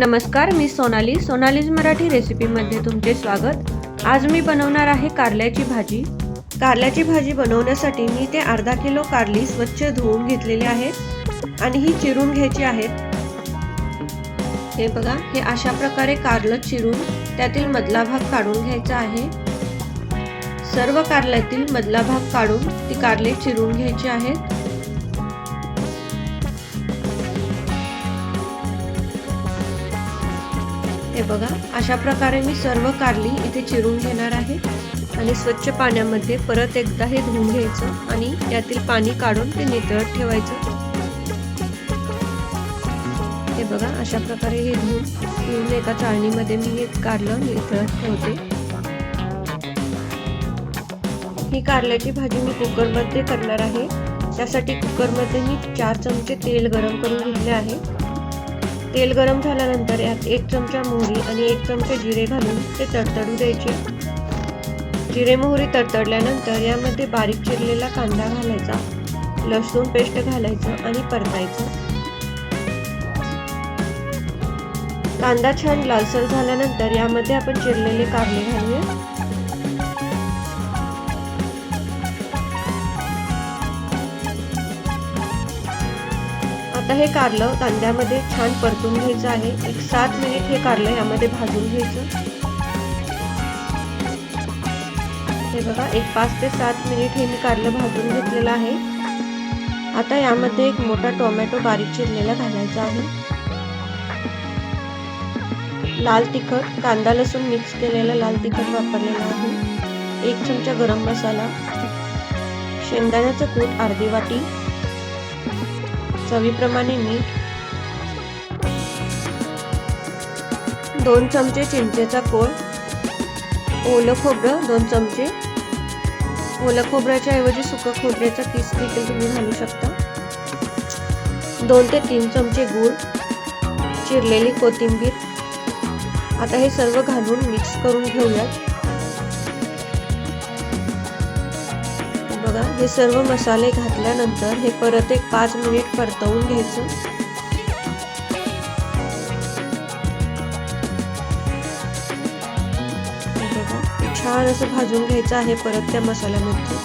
नमस्कार मी सोनाली. सोनालीज मराठी रेसिपीमध्ये तुमचे स्वागत. आज मी बनवणार आहे कारल्याची भाजी. कारल्याची भाजी बनवण्यासाठी मी ते अर्धा किलो कारली स्वच्छ धुवून घेतलेली आहेत आणि ही चिरून घ्यायची आहेत हे बघा हे अशा प्रकारे कारलं चिरून त्यातील मधला भाग काढून घ्यायचा आहे. सर्व कारल्यातील मधला भाग काढून ती कारले चिरून घ्यायची आहेत. हे बघा अशा प्रकारे मी सर्व कारली इथे चिरून घेणार आहे. आणि स्वच्छ पाण्यामध्ये परत एकदा हे धुवून घ्यायचं आणि यातील पाणी काढून ते नितळत ठेवायचं. हे बघा अशा प्रकारे हे धुवून धुवून एका चाळणीमध्ये मी हे कारलं नितळत ठेवते. ही कारल्याची भाजी मी कुकरमध्ये करणार आहे. त्यासाठी कुकरमध्ये मी चार चमचे तेल गरम करून घेतले आहे. तेल गरम झाल्यानंतर यात एक चमचा मोहरी आणि एक चमचा जिरे घालून ते तडतडू द्यायचे. जिरे मोहरी तडतडल्यानंतर यामध्ये बारीक चिरलेला कांदा घालायचा लसूण पेस्ट घालायचं आणि परतायचं. कांदा छान लालसर झाल्यानंतर यामध्ये आपण चिरलेले कारले घालूया. आता हे कारलं कांद्यामध्ये छान परतून घ्यायचं आहे. एक सात मिनिट हे कारलं यामध्ये भाजून घ्यायचं. हे बघा एक पाच ते सात मिनिट हे मी कारलं भाजून घेतलेलं आहे. आता यामध्ये एक मोठा टोमॅटो बारीक चिरलेला घालायचा आहे. लाल तिखट कांदा लसूण मिक्स केलेला लाल तिखट वापरलेला आहे. एक चमचा गरम मसाला शेंगदाण्याचं कूट अर्धी वाटी चवीप्रमाणे मीठ. दोन चमचे चिंचेचा कोळ ओलं खोबरं दोन चमचे. ओलं खोबऱ्याच्या ऐवजी सुकं खोबऱ्याचा किस देखील तुम्ही घालू शकता. दोन ते तीन चमचे गूळ. चिरलेली कोथिंबीर. आता हे सर्व घालून मिक्स करून घेऊयात. बघा हे सर्व मसाले घातल्यानंतर हे परत एक पाच मिनिट परतवून घ्यायचं. बघा छान असं भाजून घ्यायचं आहे परत त्या मसाल्यामध्ये.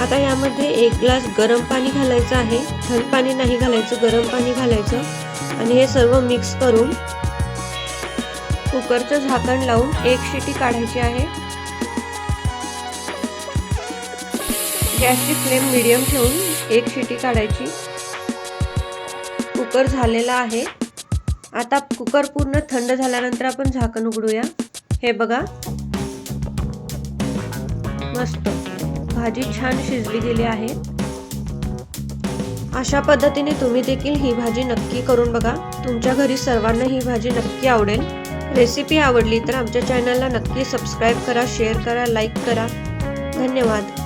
आता यामध्ये एक ग्लास गरम पाणी घालायचं आहे. थंड पाणी नाही घालायचं गरम पाणी घालायचं. आणि हे सर्व मिक्स करून कुकरचं झाकण लावून एक शिटी काढायची आहे. गॅसची फ्लेम मिडियम ठेवून एक शिटी काढायची. कुकर झालेला आहे. आता कुकर पूर्ण थंड झाल्यानंतर आपण झाकण उघडूया. हे बघा. मस्त. भाजी छान शिजली गेली आहे. अशा पद्धतीने तुम्ही देखील ही भाजी नक्की करून बघा. तुमच्या घरी सर्वांना ही भाजी नक्की आवडेल. रेसिपी आवडली तर आमच्या चॅनलला नक्की सबस्क्राईब करा शेअर करा लाईक करा. धन्यवाद.